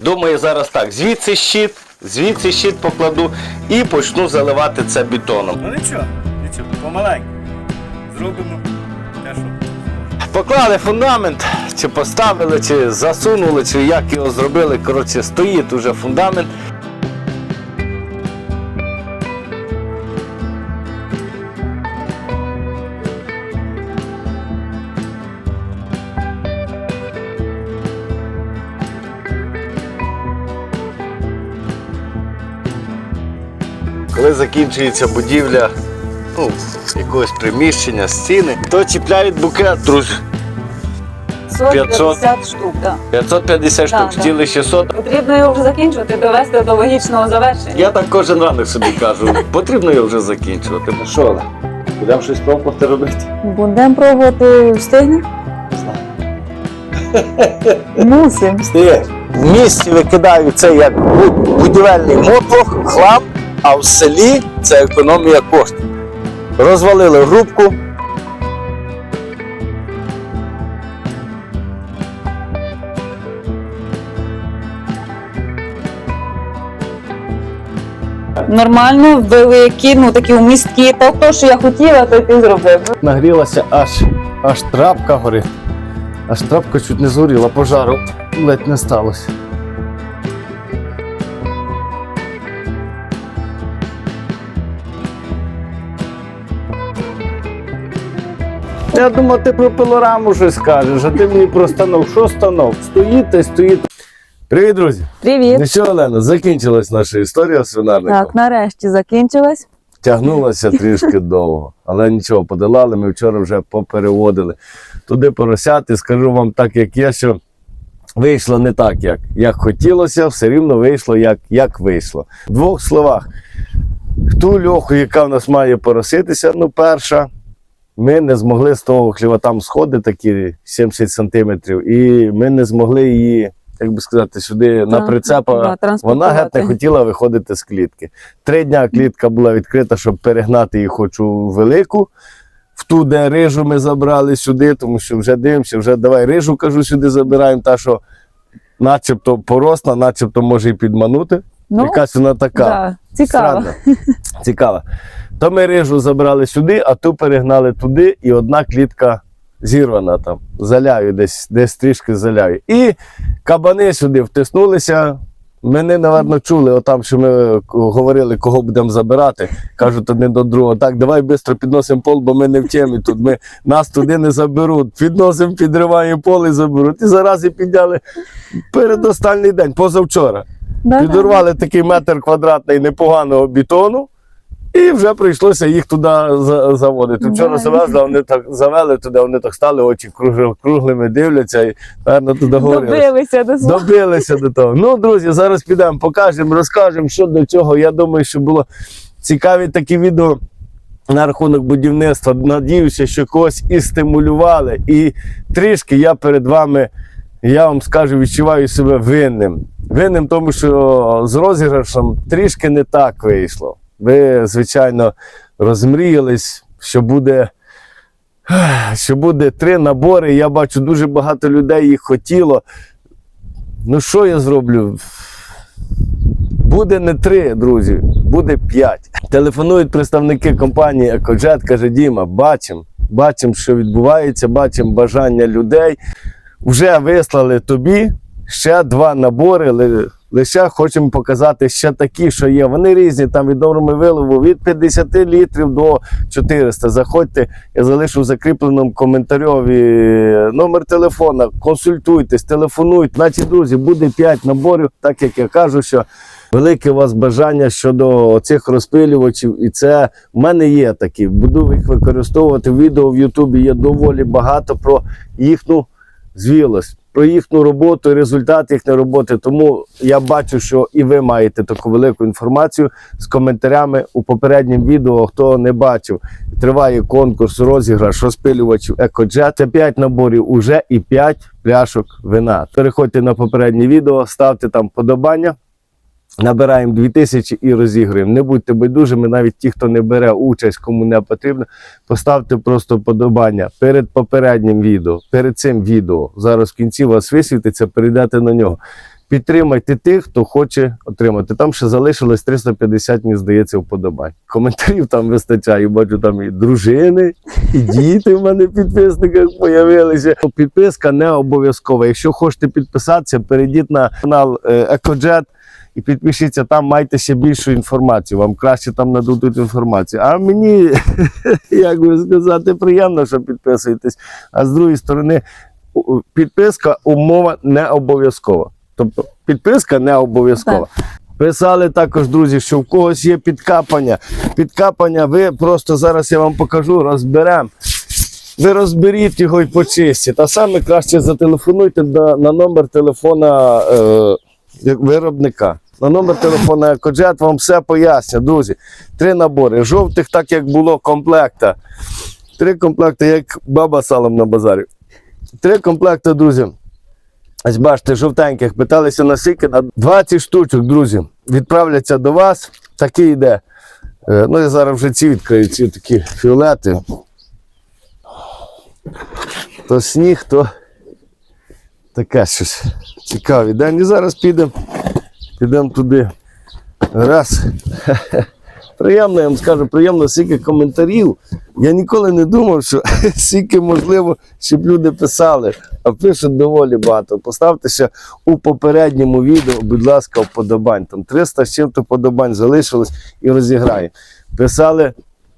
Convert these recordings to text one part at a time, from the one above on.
Думаю, зараз так. Звідси щит, звідси щит покладу і почну заливати це бетоном. Ну нічого, нічого, помаленьку. Зробимо те, що. Поклали фундамент, чи поставили, чи засунули, чи як його зробили. Коротше, стоїть уже фундамент. Коли закінчується будівля ну, якогось приміщення, стіни, то чіпляють букет, друзі. 550 штук, так. 550 штук, Так, так. 600. Потрібно його вже закінчувати, довести до логічного завершення. Я так кожен ранок собі кажу, потрібно його вже закінчувати. Ну що, будемо щось пробувати робити? Будемо пробувати встигне? Мусимо. Стоять. В місті викидають це як будівельний мотлох, хлам, а в селі це економія коштів. Розвалили грубку. Нормально, великі, ну такі умісткі. То, то, що я хотіла, то й ти зробив. Нагрілася аж, аж трапка горить. Аж трапка чуть не згоріла, пожару ледь не сталося. Я думав, ти про пилораму щось скажеш, а ти мені про станок. Що станок? Стоїть та стоїть. Привіт, друзі! Привіт. Ну що, Олена, закінчилась наша історія з свинарником. Так, нарешті закінчилась. Тягнулося трішки довго, але нічого, подолали. Ми вчора вже попереводили туди поросяти. Скажу вам так, як є, що вийшло не так, як, як хотілося, все рівно вийшло, як, як вийшло. В двох словах, ту льоху, яка в нас має пороситися, ну, перша. Ми не змогли з того хліва там сходи такі 70 сантиметрів, і ми не змогли її, як би сказати, сюди на прицепа. да, Вона геть не хотіла виходити з клітки. Три дня клітка була відкрита, щоб перегнати її хочу велику. В ту, де рижу ми забрали сюди, тому що вже дивимося, вже давай рижу, кажу, сюди забираємо, та що начебто поросла, начебто може і підманути. Ну, Якась вона така. да, цікаво. Странна. Цікава. То ми рижу забрали сюди, а ту перегнали туди, і одна клітка зірвана там, заляю, десь, десь трішки заляю. І кабани сюди втиснулися. Мене, напевно, чули, отам, що ми говорили, кого будемо забирати. Кажуть один до другого, так, давай швидко підносимо пол, бо ми не в темі тут. Ми, нас туди не заберуть. Підносимо, підриваємо пол і заберуть. І зараз і підняли передостанній день, позавчора. Да, Підорвали такий метр квадратний непоганого бетону, і вже прийшлося їх туди заводити. Вчора завезли, вони так завели туди, вони так стали, очі круглими дивляться і певно туди говорили. Добилися до свого. Добилися до того. Ну, друзі, зараз підемо, покажемо, розкажемо, що до цього. Я думаю, що було цікаві такі відео. На рахунок будівництва, надіюся, що когось і стимулювали. І трішки я перед вами, я вам скажу, відчуваю себе винним. Винним, тому що з розіграшем трішки не так вийшло. Ви, звичайно, розмріялись, що буде, що буде три набори. Я бачу, дуже багато людей їх хотіло. Ну, що я зроблю? Буде не три, друзі, буде п'ять. Телефонують представники компанії Екоджет, каже, Діма, бачимо, бачимо, що відбувається, бачимо бажання людей. Вже вислали тобі ще два набори. Лише хочемо показати ще такі, що є. Вони різні, там від норми вилову від 50 літрів до 400. Заходьте, я залишу в закріпленому коментарьові номер телефона, консультуйтесь, телефонуйте. Значить, друзі, буде 5 наборів, так як я кажу, що велике у вас бажання щодо цих розпилювачів, і це в мене є такі. Буду їх використовувати. Відео в Ютубі є доволі багато про їхню звілость, про їхню роботу результат їхньої роботи. Тому я бачу, що і ви маєте таку велику інформацію з коментарями у попередньому відео. Хто не бачив, триває конкурс, розіграш розпилювачів екоджет. Це 5 наборів уже і 5 пляшок вина. Переходьте на попереднє відео, ставте там подобання. Набираємо 2000 і розіграємо. Не будьте байдужими, навіть ті, хто не бере участь, кому не потрібно, поставте просто подобання перед попереднім відео, перед цим відео. Зараз в кінці у вас висвітиться, перейдете на нього. Підтримайте тих, хто хоче отримати. Там ще залишилось 350, мені здається, вподобань. Коментарів там вистачає. Бачу, там і дружини, і діти в мене в підписниках появилися. Підписка не обов'язкова. Якщо хочете підписатися, перейдіть на канал е, Екоджет і підпишіться там, майте ще більшу інформацію. Вам краще там нададуть інформацію. А мені, як би сказати, приємно, що підписуєтесь. А з другої сторони, підписка умова не обов'язкова. Тобто підписка не обов'язкова. Писали також, друзі, що в когось є підкапання. Підкапання, ви просто зараз я вам покажу, розберемо. Ви розберіть його і почистіть. А саме краще зателефонуйте на, на номер телефона е, виробника. На номер телефона Екоджет вам все пояснять, друзі. Три набори. Жовтих, так як було, комплекта. Три комплекти, як баба салом на базарі. Три комплекти, друзі. Ось бачите, жовтеньких питалися на скільки? на 20 штучок, друзі. Відправляться до вас. Такий йде. Е, Ну, я зараз вже ці відкрию, ці такі фіолети. То сніг, то таке щось цікавий день. Зараз підемо підемо туди. Раз. Приємно, я вам скажу, приємно, скільки коментарів. Я ніколи не думав, що скільки можливо, щоб люди писали, а пишуть доволі багато. Поставтеся у попередньому відео, будь ласка, вподобань. Там 300 з чим-то вподобань залишилось і розіграє. Писали,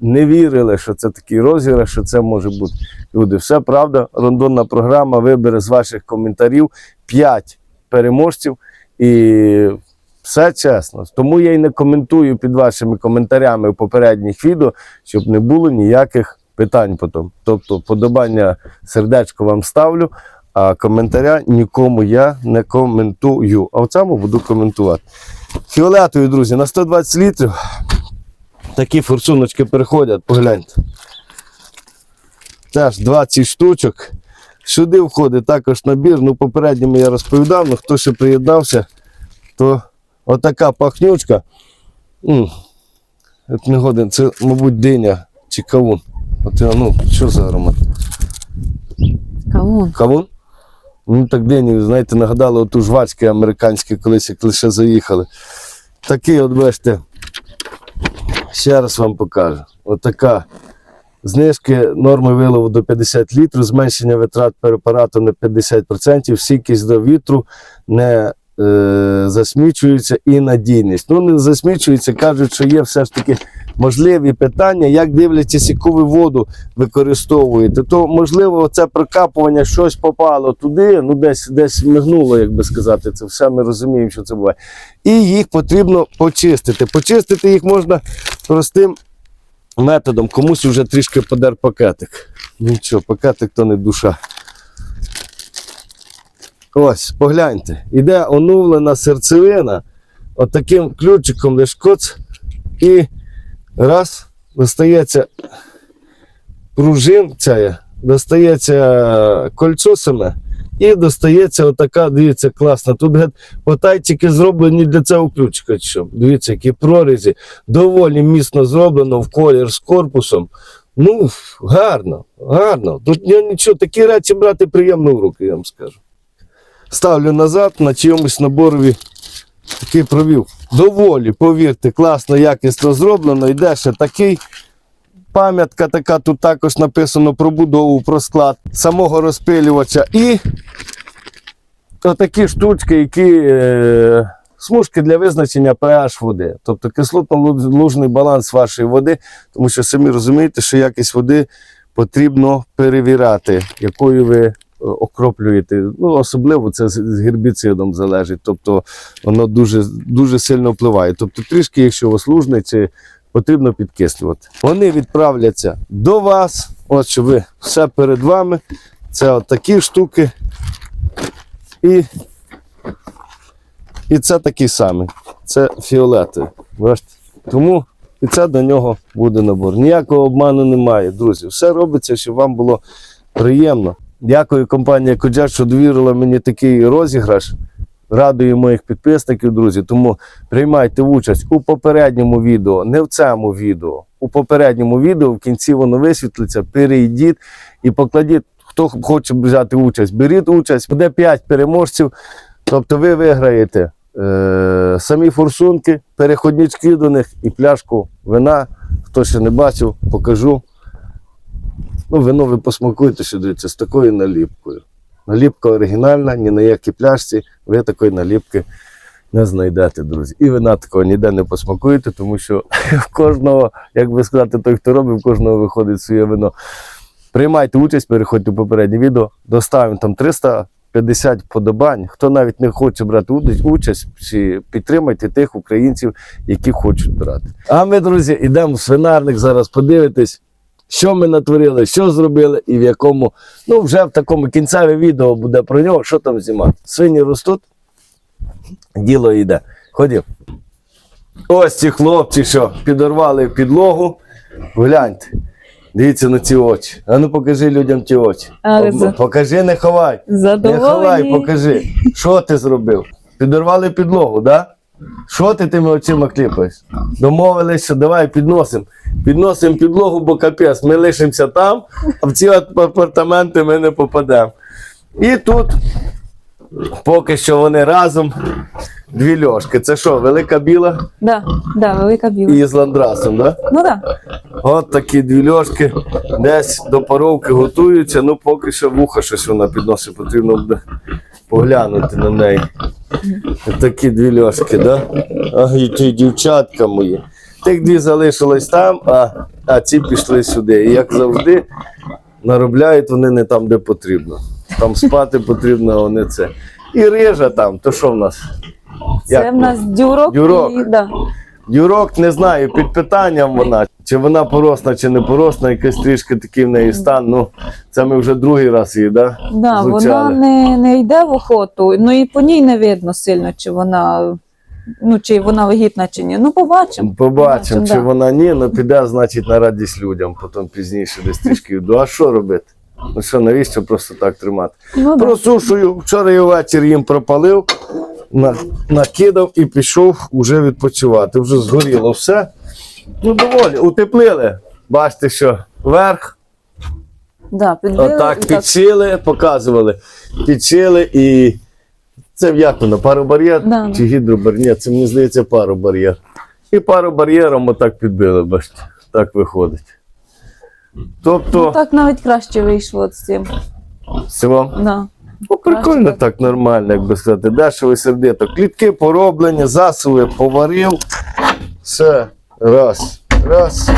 не вірили, що це такий розіграш, що це може бути. Люди, все правда, рандомна програма вибере з ваших коментарів 5 переможців і все чесно. Тому я і не коментую під вашими коментарями в попередніх відео, щоб не було ніяких питань потім. Тобто, подобання сердечко вам ставлю, а коментаря нікому я не коментую. А в цьому буду коментувати. Фіолетові, друзі, на 120 літрів. Такі форсуночки переходять, погляньте. Теж 20 штучок. Сюди входить також набір. Ну, попередньому я розповідав, але хто ще приєднався, то отака пахнючка. От не годин, це, мабуть, диня чи кавун. От, ну, що за аромат? Кавун. Кавун? Ну так дині, знаєте, нагадали оту жвачки американські, колись як лише заїхали. Такий, от бачите, ще раз вам покажу. Отака. Знижки норми вилову до 50 літрів, зменшення витрат препарату на 50%, стійкість до вітру не е, засмічується і надійність. Ну, не засмічується, кажуть, що є все ж таки можливі питання, як дивлячись, яку ви воду використовуєте, то можливо це прокапування щось попало туди, ну десь десь мигнуло, як би сказати, це все ми розуміємо, що це буває. І їх потрібно почистити. Почистити їх можна простим методом. Комусь вже трішки подер пакетик. Нічого, пакетик то не душа. Ось, погляньте, іде оновлена серцевина, отаким ключиком лиш і раз, достається пружин достається кольцо і достається отака, дивіться, класна. Тут геть, потайчики зроблені для цього ключика. чи Що. Дивіться, які прорізі. Доволі міцно зроблено в колір з корпусом. Ну, гарно, гарно. Тут нічого, такі речі брати приємно в руки, я вам скажу. Ставлю назад на чомусь наборові такий провів. Доволі, повірте, класно, якісно зроблено. Йде ще такий. Пам'ятка така, тут також написано про будову, про склад самого розпилювача. І отакі штучки, які е, смужки для визначення pH води. Тобто кислотно-лужний баланс вашої води, тому що самі розумієте, що якість води потрібно перевіряти, якою ви окроплюєте. Ну, особливо це з гербіцидом залежить. Тобто воно дуже, дуже сильно впливає. Тобто, трішки, якщо у потрібно підкислювати. Вони відправляться до вас. От що ви все перед вами. Це от такі штуки. І, і це такі самі. Це фіолетові. Бачите? Тому і це до нього буде набор. Ніякого обману немає, друзі. Все робиться, щоб вам було приємно. Дякую компанії Коджа, що довірила мені такий розіграш. Радую моїх підписників, друзі. Тому приймайте участь у попередньому відео, не в цьому відео. У попередньому відео в кінці воно висвітлиться. Перейдіть і покладіть, хто хоче взяти участь, беріть участь. Буде 5 переможців. Тобто ви виграєте е, самі форсунки, переходнички до них і пляшку вина. Хто ще не бачив, покажу. Ну, вино ви посмакуєте, дивіться, з такою наліпкою. Наліпка оригінальна, ні на якій пляшці, ви такої наліпки не знайдете, друзі. І вина такого ніде не посмакуєте, тому що в кожного, як би сказати, той, хто робить, в кожного виходить своє вино. Приймайте участь, переходьте в попереднє відео, доставимо там 350 подобань. Хто навіть не хоче брати участь, підтримайте тих українців, які хочуть брати. А ми, друзі, йдемо в свинарник зараз подивитись, що ми натворили, що зробили і в якому. Ну, вже в такому кінцеве відео буде про нього, що там знімати. Свині ростуть, діло йде. Ходім. Ось ці хлопці, що підорвали підлогу. Гляньте. Дивіться на ці очі. А ну покажи людям ті очі. Покажи, не ховай. Не ховай, покажи. Що ти зробив? Підорвали підлогу, да? Що ти тими очима кліпаєш? Домовились, що давай підносимо. Підносимо підлогу, бо капець, ми лишимося там, а в ці апартаменти ми не попадемо. І тут поки що вони разом дві льошки. Це що, велика біла Да, да, велика біла. і з ландрасом, да? Ну так. От такі дві льошки десь до паровки готуються. Ну, поки що вуха щось вона підносить, потрібно буде поглянути на неї. Такі дві льошки, да? А і ті дівчатка мої. Тих дві залишились там, а, а ці пішли сюди. І як завжди, наробляють вони не там, де потрібно. Там спати потрібно, а вони це. І рижа там, то що в нас? Це Як в нас дюрок. Дюрок. І, да. Юрок не знаю, під питанням вона. Чи вона поросна, чи не поросна, якийсь трішки такий в неї стан. Ну, це ми вже другий раз її, да? Да, вона Звучали. не, не йде в охоту, ну і по ній не видно сильно, чи вона, ну, чи вона вагітна, чи ні. Ну, побачимо. Побачимо, чи да. вона ні, ну піде, значить, на радість людям, потім пізніше десь трішки йду. А що робити? Ну що, навіщо просто так тримати? Ну, да. Просушую, вчора я ввечері їм пропалив, накидав і пішов уже відпочивати. Вже згоріло все. Ну, доволі, утеплили. Бачите, що верх, Да, підбили, Отак і так. показували. Підшили і це як воно, паробар'єр Да, чи гідробар'єр? Це мені здається паробар'єр. І паробар'єром отак підбили, бачите, так виходить. Тобто, Ну, так навіть краще вийшло з цим. це вам Да. Ну, прикольно так нормально, як би сказати. Дешево і сердито. Клітки пороблені, засуви поварив. Все, раз, раз.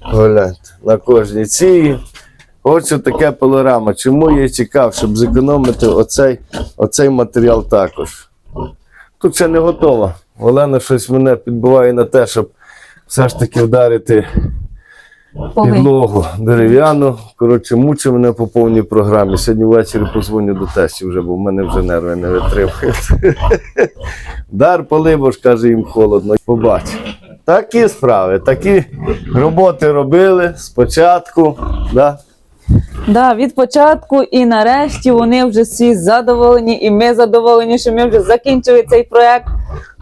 Гляньте, на кожній цій. Ось таке пилорама. Чому я чекав, щоб зекономити оцей, оцей матеріал також. Тут ще не готово. Олена щось мене підбиває на те, щоб все ж таки вдарити. Підлогу дерев'яну. Коротше, мучив мене по повній програмі. Сьогодні ввечері позвоню до тестів вже, бо в мене вже нерви не витримують. Дар поли, бо ж каже, їм холодно. Побач. Такі справи, такі роботи робили спочатку. Да? Да, від початку і нарешті вони вже всі задоволені, і ми задоволені, що ми вже закінчили цей проект.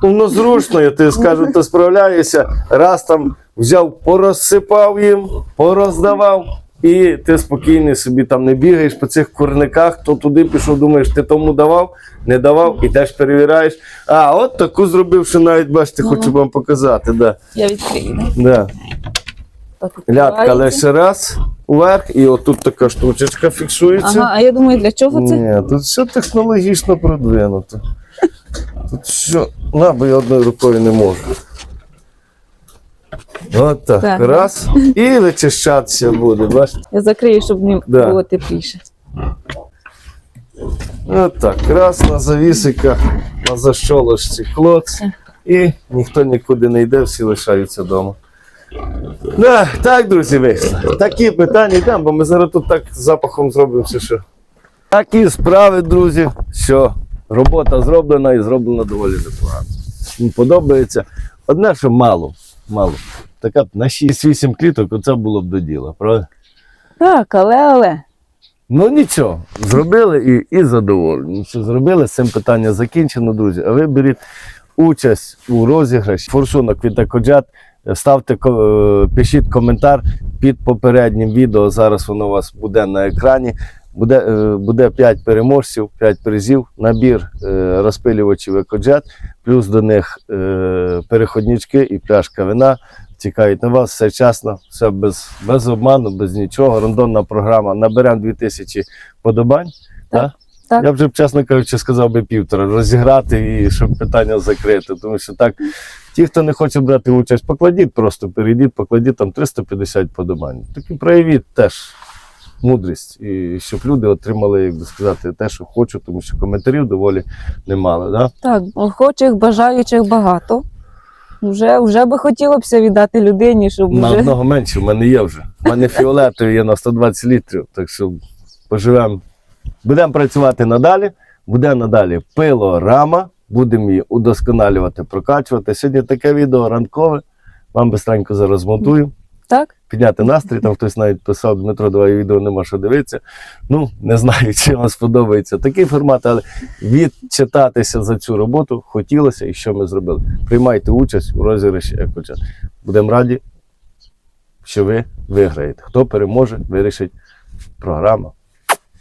Ну, ну зручно, я тобі скажу, то справляюся. Раз там взяв, порозсипав їм, пороздавав, і ти спокійний собі там не бігаєш по цих курниках, то туди пішов, думаєш, ти тому давав, не давав, і теж перевіряєш. А, от таку зробив, що навіть бачите, хочу вам показати. Да. Я відкрию. да. Лятка відкривається. лише раз уверх, і отут така штучечка фіксується. Ага, а я думаю, для чого це? Ні, тут все технологічно продвинуто. Тут все. На, бо я одною рукою не можу. От так. Так. Раз. І вичищатися буде. Бачите? Я закрию, щоб не Да. було тепліше. От так. Раз на завісиках, на защолочці клоц. І ніхто нікуди не йде, всі лишаються вдома. Да, так, друзі, вийшло. Такі питання йдемо, бо ми зараз тут так з запахом зробимо все, що. Такі справи, друзі, що робота зроблена і зроблена доволі непогано. Мені подобається. Одне, що мало. Мало. Така на 6-8 кліток, оце було б до діла, правда? Так, але але. Ну нічого, зробили і, і задоволені. Все зробили, з цим питання закінчено, друзі. А ви беріть участь у розіграші. Форсунок від Екоджет. Ставте, е, пишіть коментар під попереднім відео. Зараз воно у вас буде на екрані. Буде, е, буде 5 переможців, 5 призів, набір е, розпилювачів екоджет, плюс до них е, переходнички і пляшка вина. Чекають на вас, все чесно, все без, без обману, без нічого. Рандомна програма. Наберемо 2000 подобань. Так, да? так. Я вже, чесно кажучи, сказав би півтора розіграти і щоб питання закрити. Тому що так, ті, хто не хоче брати участь, покладіть просто, перейдіть, покладіть там 350 подобань. Так і проявіть теж мудрість, і щоб люди отримали, як би сказати, те, що хочуть, тому що коментарів доволі немало. Да? Так, охочих, бажаючих багато. Вже, вже би хотілося віддати людині, щоб На вже... одного менше в мене є вже. У мене фіолетові є на 120 літрів, так що поживемо. Будемо працювати надалі, буде надалі пилорама, будемо її удосконалювати, прокачувати. Сьогодні таке відео ранкове. Вам бистренько зараз монтую. Так? Підняти настрій, там хтось навіть писав, Дмитро, давай відео нема що дивитися. Ну, не знаю, чи вам сподобається такий формат, але відчитатися за цю роботу хотілося і що ми зробили. Приймайте участь у розіграші Екочат. Будемо раді, що ви виграєте. Хто переможе, вирішить програма.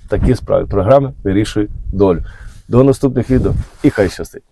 Такі справи. Програми вирішують долю. До наступних відео і хай щастить.